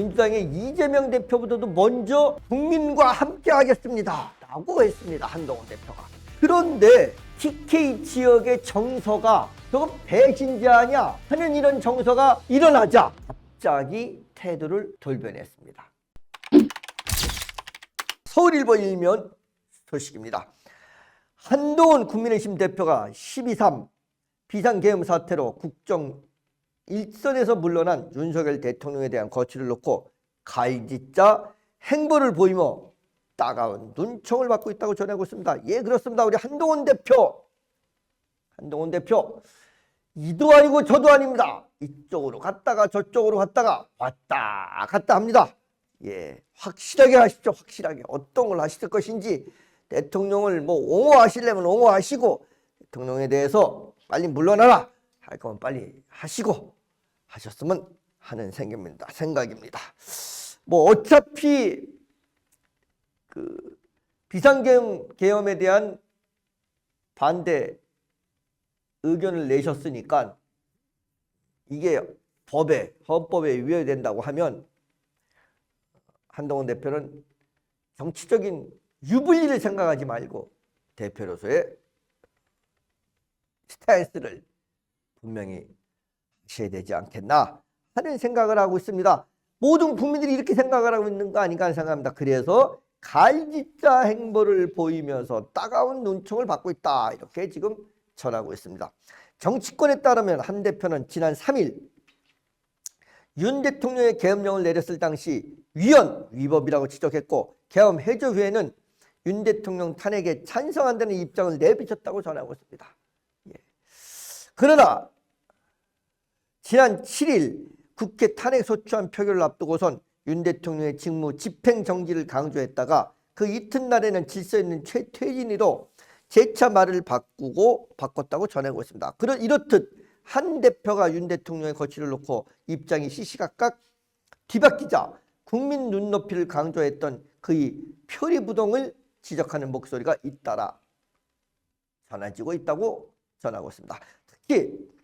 민주당의 이재명 대표보다도 먼저 국민과 함께 하겠습니다. 라고 했습니다. 한동훈 대표가. 그런데 TK 지역의 정서가 저거 배신자 아니야 하는 이런 정서가 일어나자 갑자기 태도를 돌변했습니다. 서울일보 일면 소식입니다. 한동훈 국민의힘 대표가 12.3 비상계엄 사태로 국정 일선에서 물러난 윤석열 대통령에 대한 거취를 놓고 갈짓자 행보를 보이며 따가운 눈총을 받고 있다고 전하고 있습니다. 예, 그렇습니다. 우리 한동훈 대표. 한동훈 대표. 이도 아니고 저도 아닙니다. 이쪽으로 갔다가 저쪽으로 갔다가 왔다 갔다 합니다. 예, 확실하게 하십시오. 확실하게. 어떤 걸 하실 것인지 대통령을 뭐 옹호하시려면 옹호하시고 대통령에 대해서 빨리 물러나라 할 거면 빨리 하시고 하셨으면 하는 생각입니다. 생각입니다. 뭐 어차피 그 비상계엄 계엄에 대한 반대 의견을 내셨으니까 이게 법에 헌법에 위배된다고 하면 한동훈 대표는 정치적인 유불리를 생각하지 말고 대표로서의 스탠스를 분명히 하셔야 되지 않겠나 하는 생각을 하고 있습니다. 모든 국민들이 이렇게 생각을 하고 있는 거 아닌가 생각합니다. 그래서 갈짓자 행보를 보이면서 따가운 눈총을 받고 있다. 이렇게 지금 전하고 있습니다. 정치권에 따르면 한 대표는 지난 3일 윤 대통령의 계엄령을 내렸을 당시 위헌 위법이라고 지적했고 계엄 해제 후에는 윤 대통령 탄핵에 찬성한다는 입장을 내비쳤다고 전하고 있습니다. 예. 그러나 지난 7일 국회 탄핵 소추안 표결을 앞두고선 윤 대통령의 직무 집행 정지를 강조했다가 그 이튿날에는 질서 있는 최퇴진으로 재차 말을 바꾸고 바꿨다고 전하고 있습니다. 그러 이렇듯 한 대표가 윤 대통령의 거취를 놓고 입장이 시시각각 뒤바뀌자 국민 눈높이를 강조했던 그의 표리부동을 지적하는 목소리가 잇따라 전해지고 있다고 전하고 있습니다. 특히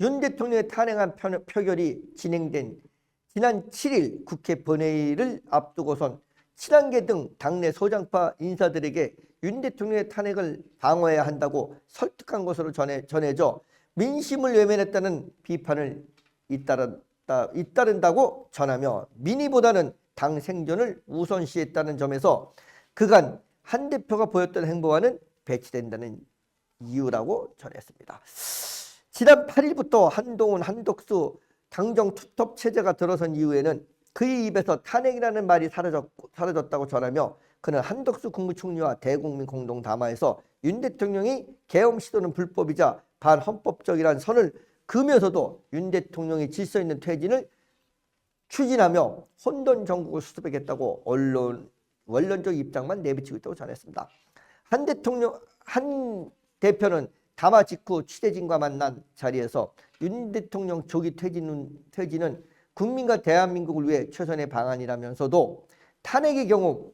윤 대통령의 탄핵안 표- 표결이 진행된 지난 7일 국회 본회의를 앞두고선 친한계 등 당내 소장파 인사들에게 윤 대통령의 탄핵을 방어해야 한다고 설득한 것으로 전해, 전해져 민심을 외면했다는 비판을 잇따른다, 잇따른다고 전하며 민의보다는 당 생존을 우선시했다는 점에서 그간 한 대표가 보였던 행보와는 배치된다는 이유라고 전했습니다. 지난 8일부터 한동훈, 한덕수 당정 투톱 체제가 들어선 이후에는 그의 입에서 탄핵이라는 말이 사라졌, 사라졌다고 전하며 그는 한덕수 국무총리와 대국민 공동 담화에서 윤 대통령이 계엄 시도는 불법이자 반헌법적이란 선을 그으면서도 윤 대통령이 질서 있는 퇴진을 추진하며 혼돈 정국을 수습하겠다고 언론 원론적 입장만 내비치고 있다고 전했습니다. 한 대통령 한 대표는 담화 직후 취재진과 만난 자리에서 윤 대통령 조기 퇴진은, 퇴진은 국민과 대한민국을 위해 최선의 방안이라면서도 탄핵의 경우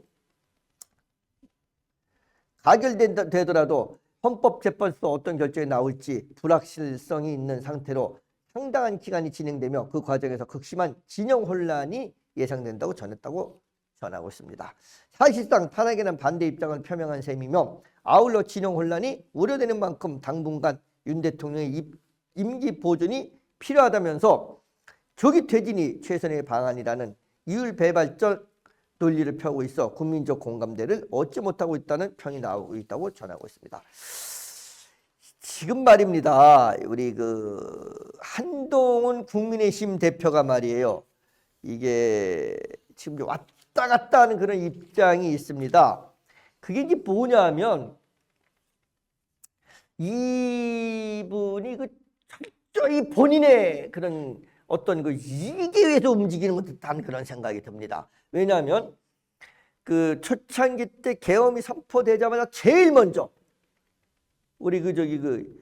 가결되더라도 헌법재판소 어떤 결정이 나올지 불확실성이 있는 상태로 상당한 기간이 진행되며 그 과정에서 극심한 진영 혼란이 예상된다고 전했다고 전하고 있습니다. 사실상 탄핵에는 반대 입장을 표명한 셈이며 아울러 진영 혼란이 우려되는 만큼 당분간 윤 대통령의 입- 임기 보존이 필요하다면서 조기 퇴진이 최선의 방안이라는 이율배발적 논리를 펴고 있어 국민적 공감대를 얻지 못하고 있다는 평이 나오고 있다고 전하고 있습니다. 지금 말입니다. 우리 그 한동훈 국민의힘 대표가 말이에요. 이게 지금 이제 왔다 갔다 하는 그런 입장이 있습니다. 그게 이제 뭐냐면 이분이 그 철저히 본인의 그런 어떤 그 이익에 의해서 움직이는 것 듯한 그런 생각이 듭니다. 왜냐하면 그 초창기 때 계엄이 선포되자마자 제일 먼저 우리 그 저기 그,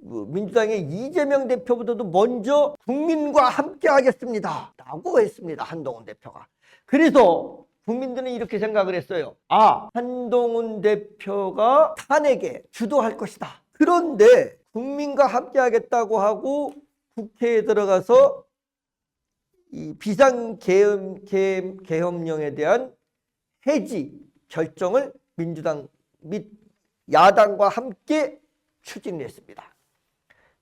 그 민주당의 이재명 대표보다도 먼저 국민과 함께 하겠습니다. 라고 했습니다. 한동훈 대표가. 그래서 국민들은 이렇게 생각을 했어요. 아, 한동훈 대표가 탄핵에 주도할 것이다. 그런데 국민과 함께 하겠다고 하고 국회에 들어가서 이 비상계엄 계엄, 계엄령에 대한 해지 결정을 민주당 및 야당과 함께 추진을 했습니다.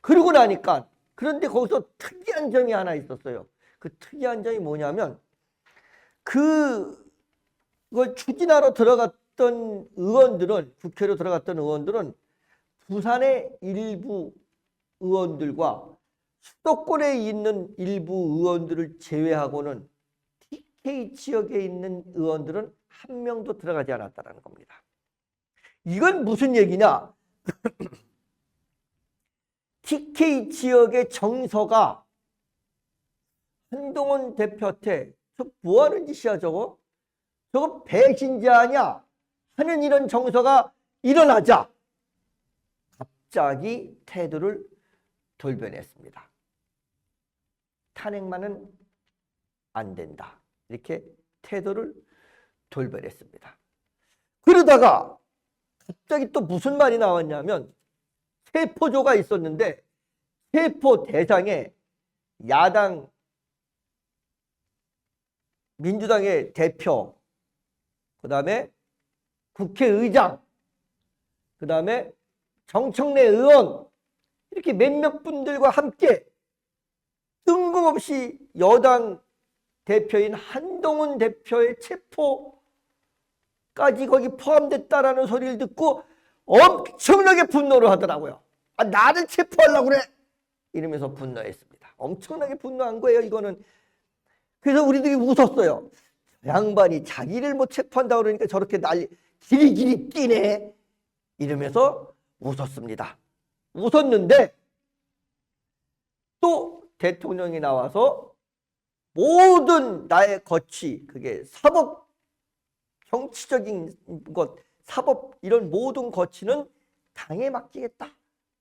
그러고 나니까 그런데 거기서 특이한 점이 하나 있었어요. 그 특이한 점이 뭐냐면 그 그걸 추진하러 들어갔던 의원들은 국회로 들어갔던 의원들은 부산의 일부 의원들과 수도권에 있는 일부 의원들을 제외하고는 TK 지역에 있는 의원들은 한 명도 들어가지 않았다는 겁니다. 이건 무슨 얘기냐? TK 지역의 정서가 한동훈 대표한테 저 뭐 하는 짓이야 저거? 저거 배신자 아니야? 하는 이런 정서가 일어나자 갑자기 태도를 돌변했습니다. 탄핵만은 안 된다. 이렇게 태도를 돌변했습니다. 그러다가 갑자기 또 무슨 말이 나왔냐면 세포조가 있었는데 세포 대상에 야당 민주당의 대표 그 다음에 국회의장 그 다음에 정청래 의원 이렇게 몇몇 분들과 함께 뜬금없이 여당 대표인 한동훈 대표의 체포까지 거기 포함됐다라는 소리를 듣고 엄청나게 분노를 하더라고요. 아, 나를 체포하려고 그래! 이러면서 분노했습니다. 엄청나게 분노한 거예요, 이거는. 그래서 우리들이 웃었어요. 양반이 자기를 뭐 체포한다 그러니까 저렇게 난리, 길이길이 뛰네! 이러면서 웃었습니다. 웃었는데 또 대통령이 나와서 모든 나의 거취, 그게 사법, 정치적인 것, 사법 이런 모든 거취는 당에 맡기겠다.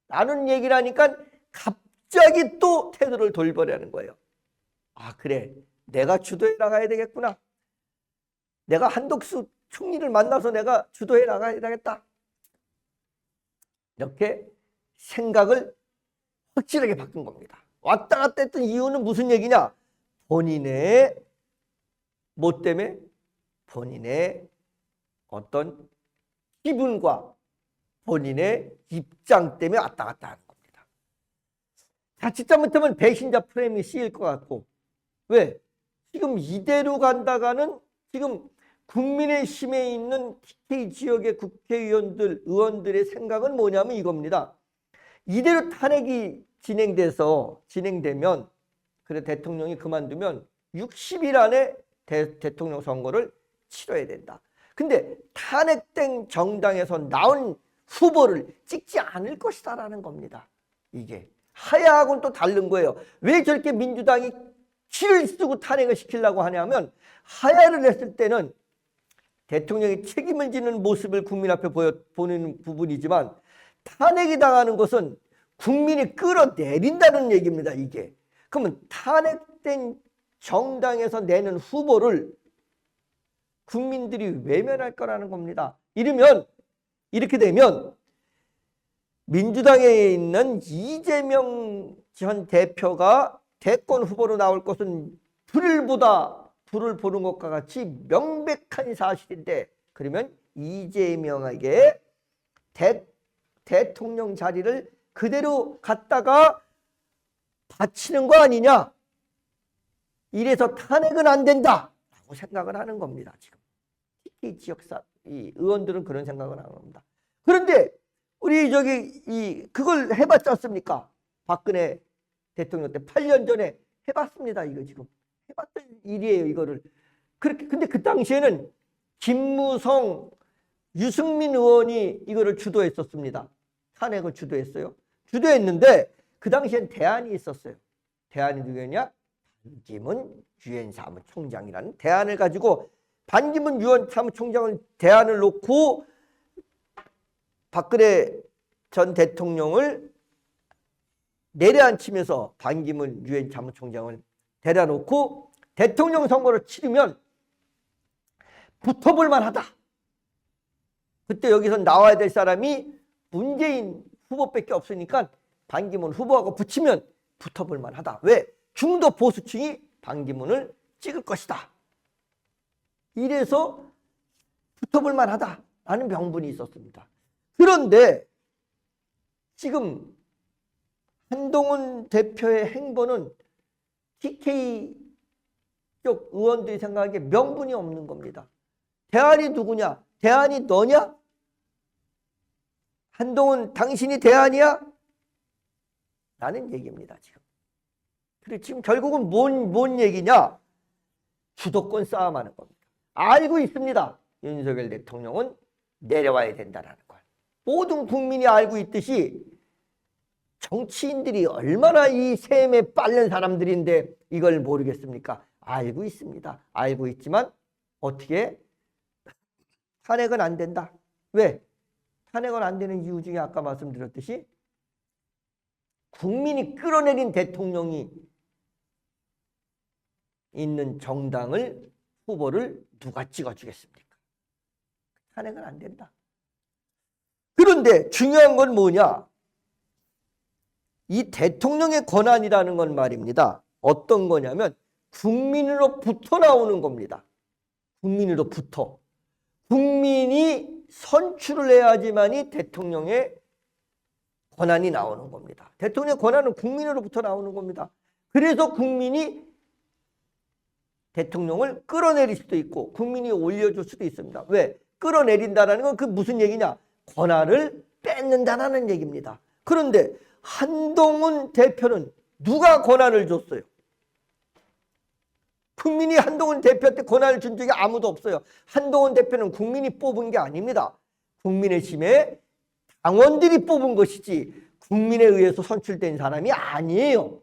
라는 얘기를 하니까 갑자기 또 태도를 돌버리는 거예요. 아, 그래. 내가 주도해 나가야 되겠구나. 내가 한덕수 총리를 만나서 내가 주도해 나가야 되겠다. 이렇게 생각을 확실하게 바꾼 겁니다. 왔다 갔다 했던 이유는 무슨 얘기냐? 본인의 뭐 때문에? 본인의 어떤 기분과 본인의 입장 때문에 왔다 갔다 하는 겁니다. 자칫 잘못하면 배신자 프레임이 씌일 것 같고 왜? 지금 이대로 간다가는 지금 국민의힘에 있는 TK 지역의 국회의원들, 의원들의 생각은 뭐냐면 이겁니다. 이대로 탄핵이 진행돼서 진행되면 그래 대통령이 그만두면 60일 안에 대, 대통령 선거를 치러야 된다. 근데 탄핵된 정당에서 나온 후보를 찍지 않을 것이다라는 겁니다. 이게 하야하고는 또 다른 거예요. 왜 저렇게 민주당이 치를 쓰고 탄핵을 시키려고 하냐면 하야를 했을 때는 대통령이 책임을 지는 모습을 국민 앞에 보여, 보는 부분이지만 탄핵이 당하는 것은 국민이 끌어내린다는 얘기입니다. 이게. 그러면 탄핵된 정당에서 내는 후보를 국민들이 외면할 거라는 겁니다. 이러면 이렇게 되면 민주당에 있는 이재명 전 대표가 대권 후보로 나올 것은 불보다 불을 보는 것과 같이 명백한 사실인데 그러면 이재명에게 대, 대통령 자리를 그대로 갖다가 바치는 거 아니냐? 이래서 탄핵은 안 된다라고 생각을 하는 겁니다. 지금 특히 지역사 이 의원들은 그런 생각을 하는 겁니다. 그런데 우리 저기 이 그걸 해봤지 않습니까? 박근혜 대통령 때 8년 전에 해봤습니다. 이거 지금 해봤던 일이에요. 이거를 그렇게 근데 그 당시에는 김무성, 유승민 의원이 이거를 주도했었습니다. 탄핵을 주도했어요. 주도했는데 그 당시엔 대안이 있었어요. 대안이 누구냐? 반기문 유엔 사무총장이라는 대안을 가지고 반기문 유엔 사무총장을 대안을 놓고 박근혜 전 대통령을 내려앉히면서 반기문 유엔 사무총장을 데려놓고 대통령 선거를 치르면 붙어볼 만하다. 그때 여기서 나와야 될 사람이 문재인 후보밖에 없으니까 반기문 후보하고 붙이면 붙어볼 만하다. 왜? 중도 보수층이 반기문을 찍을 것이다. 이래서 붙어볼 만하다라는 명분이 있었습니다. 그런데 지금 한동훈 대표의 행보는 TK 쪽 의원들이 생각하기에 명분이 없는 겁니다. 대안이 누구냐? 대안이 너냐? 한동훈 당신이 대안이야? 라는 얘기입니다, 지금. 그리고 지금 결국은 뭔, 뭔 얘기냐? 주도권 싸움하는 겁니다. 알고 있습니다. 윤석열 대통령은 내려와야 된다는 걸. 모든 국민이 알고 있듯이 정치인들이 얼마나 이 셈에 빠른 사람들인데 이걸 모르겠습니까? 알고 있습니다. 알고 있지만 어떻게 탄핵은 안 된다. 왜? 탄핵은 안 되는 이유 중에 아까 말씀드렸듯이 국민이 끌어내린 대통령이 있는 정당을 후보를 누가 찍어주겠습니까? 탄핵은 안 된다. 그런데 중요한 건 뭐냐? 이 대통령의 권한이라는 건 말입니다. 어떤 거냐면 국민으로부터 나오는 겁니다. 국민으로부터. 국민이 선출을 해야지만이 대통령의 권한이 나오는 겁니다. 대통령의 권한은 국민으로부터 나오는 겁니다. 그래서 국민이 대통령을 끌어내릴 수도 있고 국민이 올려줄 수도 있습니다. 왜? 끌어내린다는 건 그 무슨 얘기냐? 권한을 뺏는다는 얘기입니다. 그런데 한동훈 대표는 누가 권한을 줬어요? 국민이 한동훈 대표한테 권한을 준 적이 아무도 없어요. 한동훈 대표는 국민이 뽑은 게 아닙니다. 국민의 심에 당원들이 뽑은 것이지 국민에 의해서 선출된 사람이 아니에요.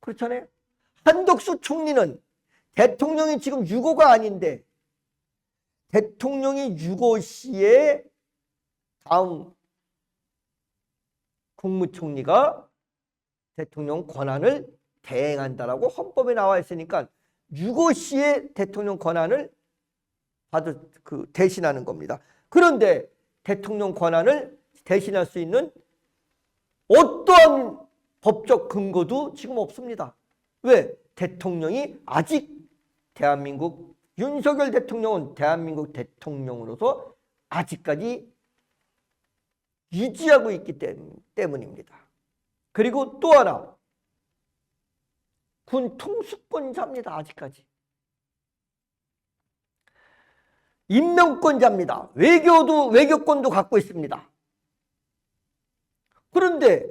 그렇잖아요. 한덕수 총리는 대통령이 지금 유고가 아닌데 대통령이 유고 시에 다음 국무총리가 대통령 권한을 대행한다라고 헌법에 나와 있으니까 유고 시에 대통령 권한을 받을 그 대신하는 겁니다. 그런데 대통령 권한을 대신할 수 있는 어떠한 법적 근거도 지금 없습니다. 왜? 대통령이 아직 대한민국 윤석열 대통령은 대한민국 대통령으로서 아직까지 유지하고 있기 때문입니다. 그리고 또 하나 군 통수권자입니다. 아직까지. 임명권자입니다. 외교도 외교권도 갖고 있습니다. 그런데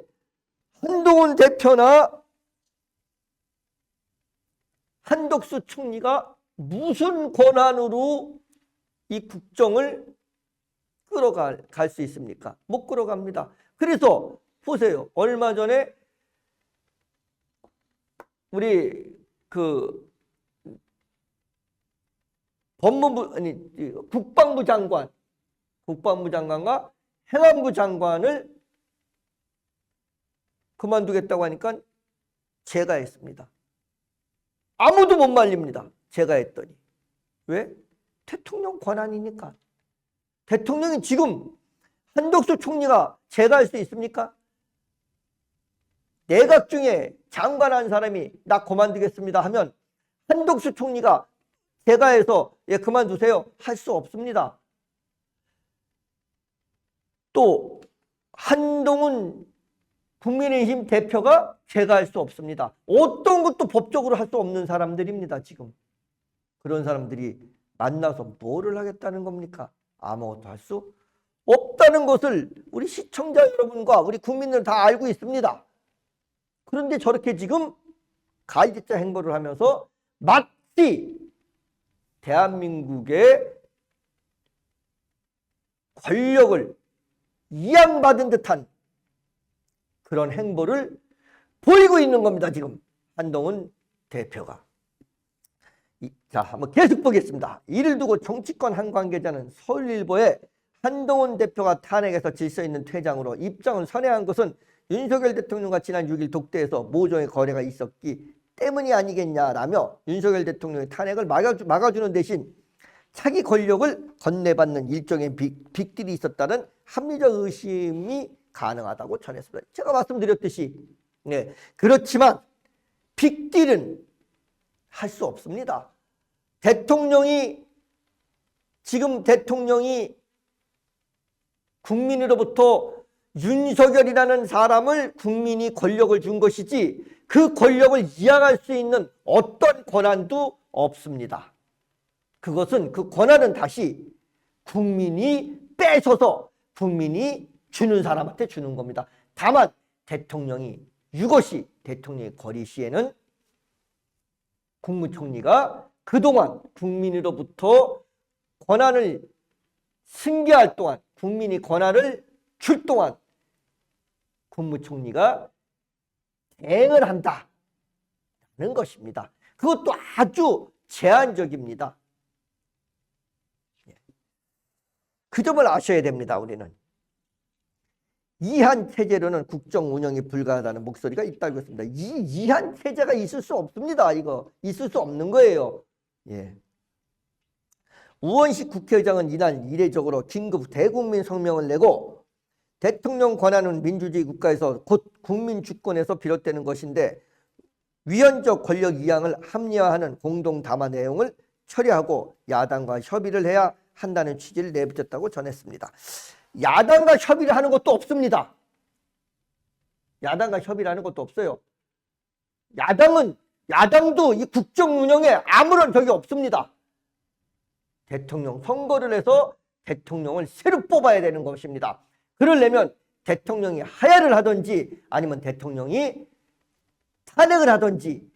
한동훈 대표나 한덕수 총리가 무슨 권한으로 이 국정을 끌어갈 수 있습니까? 못 끌어갑니다. 그래서 보세요. 얼마 전에 우리 그 법무부 아니 국방부 장관 국방부 장관과 행안부 장관을 그만두겠다고 하니까 제가 했습니다. 아무도 못 말립니다. 제가 했더니. 왜? 대통령 권한이니까. 대통령이 지금 한덕수 총리가 제가 할수 있습니까? 내각 중에 장관 한 사람이 나 그만두겠습니다 하면 한덕수 총리가 제가 해서 예 그만두세요 할 수 없습니다. 또 한동훈 국민의힘 대표가 제가 할 수 없습니다. 어떤 것도 법적으로 할 수 없는 사람들입니다. 지금 그런 사람들이 만나서 뭐를 하겠다는 겁니까? 아무것도 할 수 없다는 것을 우리 시청자 여러분과 우리 국민들 다 알고 있습니다. 그런데 저렇게 지금 가해자 행보를 하면서 마치 대한민국의 권력을 이양받은 듯한 그런 행보를 보이고 있는 겁니다. 지금 한동훈 대표가. 자, 한번 계속 보겠습니다. 이를 두고 정치권 한 관계자는 서울일보에 한동훈 대표가 탄핵에서 질서 있는 퇴장으로 입장을 선회한 것은 윤석열 대통령과 지난 6일 독대에서 모종의 거래가 있었기 때문이 아니겠냐라며 윤석열 대통령의 탄핵을 막아주, 막아주는 대신 차기 권력을 건네받는 일종의 빅, 빅딜이 있었다는 합리적 의심이 가능하다고 전했습니다. 제가 말씀드렸듯이 네, 그렇지만 빅딜은 할 수 없습니다. 대통령이 지금 대통령이 국민으로부터 윤석열이라는 사람을 국민이 권력을 준 것이지 그 권력을 이양할 수 있는 어떤 권한도 없습니다. 그것은 그 권한은 다시 국민이 뺏어서 국민이 주는 사람한테 주는 겁니다. 다만 대통령이 유것이 대통령의 거리 시에는 국무총리가 그동안 국민으로부터 권한을 승계할 동안 국민이 권한을 줄 동안 국무총리가 대응을 한다는 것입니다. 그것도 아주 제한적입니다. 예. 그 점을 아셔야 됩니다. 우리는 이한 체제로는 국정 운영이 불가하다는 목소리가 있다고 했습니다. 이 이한 체제가 있을 수 없습니다. 이거 있을 수 없는 거예요. 예. 우원식 국회의장은 이날 이례적으로 긴급 대국민 성명을 내고 대통령 권한은 민주주의 국가에서 곧 국민 주권에서 비롯되는 것인데 위헌적 권력 이양을 합리화하는 공동 담화 내용을 처리하고 야당과 협의를 해야 한다는 취지를 내비쳤다고 전했습니다. 야당과 협의를 하는 것도 없습니다. 야당과 협의를 하는 것도 없어요. 야당은 야당도 이 국정 운영에 아무런 적이 없습니다. 대통령 선거를 해서 대통령을 새로 뽑아야 되는 것입니다. 그러려면 대통령이 하야를 하든지 아니면 대통령이 탄핵을 하든지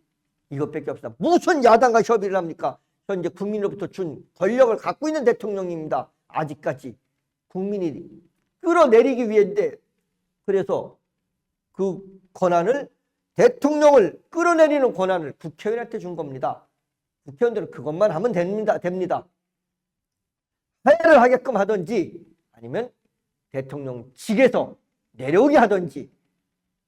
이것밖에 없습니다. 무슨 야당과 협의를 합니까? 현재 국민으로부터 준 권력을 갖고 있는 대통령입니다. 아직까지 국민이 끌어내리기 위해인데 그래서 그 권한을 대통령을 끌어내리는 권한을 국회의원한테 준 겁니다. 국회의원들은 그것만 하면 됩니다. 됩니다. 회를 하게끔 하든지 아니면 대통령 직에서 내려오게 하든지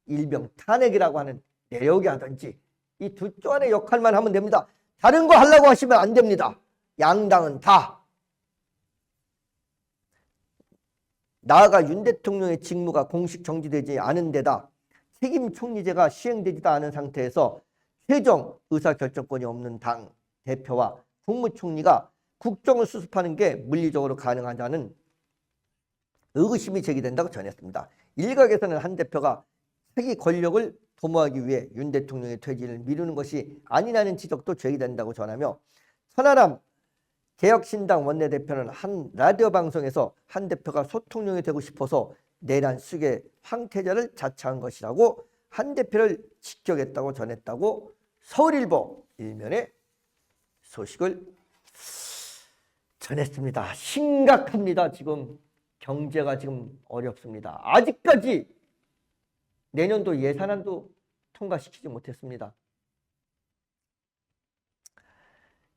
일명 탄핵이라고 하는 내려오게 하든지 이 두 조안의 역할만 하면 됩니다. 다른 거 하려고 하시면 안 됩니다. 양당은 다 나아가 윤 대통령의 직무가 공식 정지되지 않은 데다 책임 총리제가 시행되지도 않은 상태에서 최종 의사결정권이 없는 당 대표와 국무총리가 국정을 수습하는 게 물리적으로 가능하다는 의구심이 제기된다고 전했습니다. 일각에서는 한 대표가 차기 권력을 도모하기 위해 윤 대통령의 퇴진을 미루는 것이 아니라는 지적도 제기된다고 전하며 천하람 개혁신당 원내대표는 한 라디오 방송에서 한 대표가 소통령이 되고 싶어서 내란 숙의 황태자를 자처한 것이라고 한 대표를 직격했다고 전했다고 서울일보 일면에 소식을 전했습니다. 심각합니다. 지금 경제가 지금 어렵습니다. 아직까지 내년도 예산안도 통과시키지 못했습니다.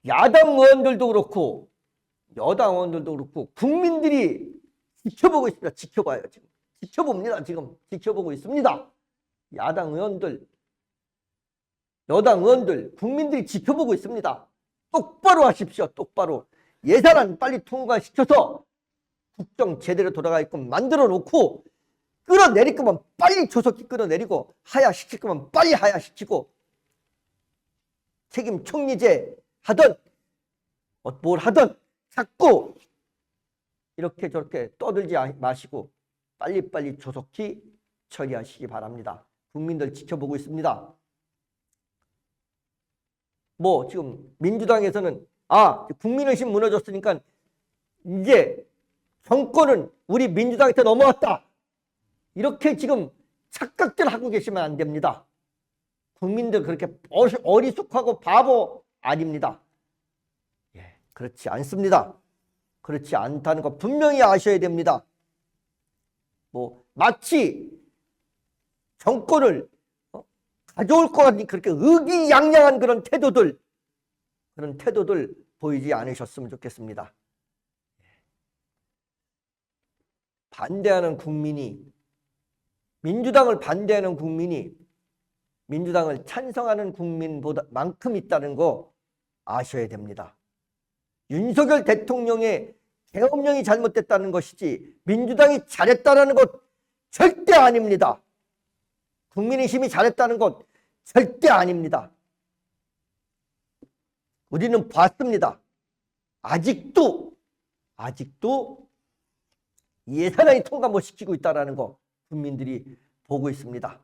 야당 의원들도 그렇고 여당 의원들도 그렇고 국민들이 지켜보고 있습니다. 지켜봐요. 지금 지켜봅니다. 지금 지켜보고 있습니다. 야당 의원들, 여당 의원들, 국민들이 지켜보고 있습니다. 똑바로 하십시오. 똑바로. 예산안 빨리 통과시켜서 국정 제대로 돌아가게끔 만들어 놓고 끌어내릴 거면 빨리 조속히 끌어내리고 하야시킬 거면 빨리 하야시키고 책임 총리제 하든 어, 뭘 하든 자꾸 이렇게 저렇게 떠들지 마시고 빨리빨리 조속히 처리하시기 바랍니다. 국민들 지켜보고 있습니다. 뭐 지금 민주당에서는 아 국민의심 무너졌으니까 이제 정권은 우리 민주당한테 넘어왔다. 이렇게 지금 착각들 하고 계시면 안 됩니다. 국민들 그렇게 어리숙하고 바보 아닙니다. 예, 그렇지 않습니다. 그렇지 않다는 거 분명히 아셔야 됩니다. 뭐 마치 정권을 어, 가져올 것 같은 그렇게 의기양양한 그런 태도들 그런 태도들 보이지 않으셨으면 좋겠습니다. 반대하는 국민이 민주당을 반대하는 국민이 민주당을 찬성하는 국민보다만큼 있다는 거 아셔야 됩니다. 윤석열 대통령의 개업령이 잘못됐다는 것이지 민주당이 잘했다는 것 절대 아닙니다. 국민의 힘이 잘했다는 것 절대 아닙니다. 우리는 봤습니다. 아직도 아직도 예산안이 통과 못 시키고 있다라는 거 국민들이 보고 있습니다.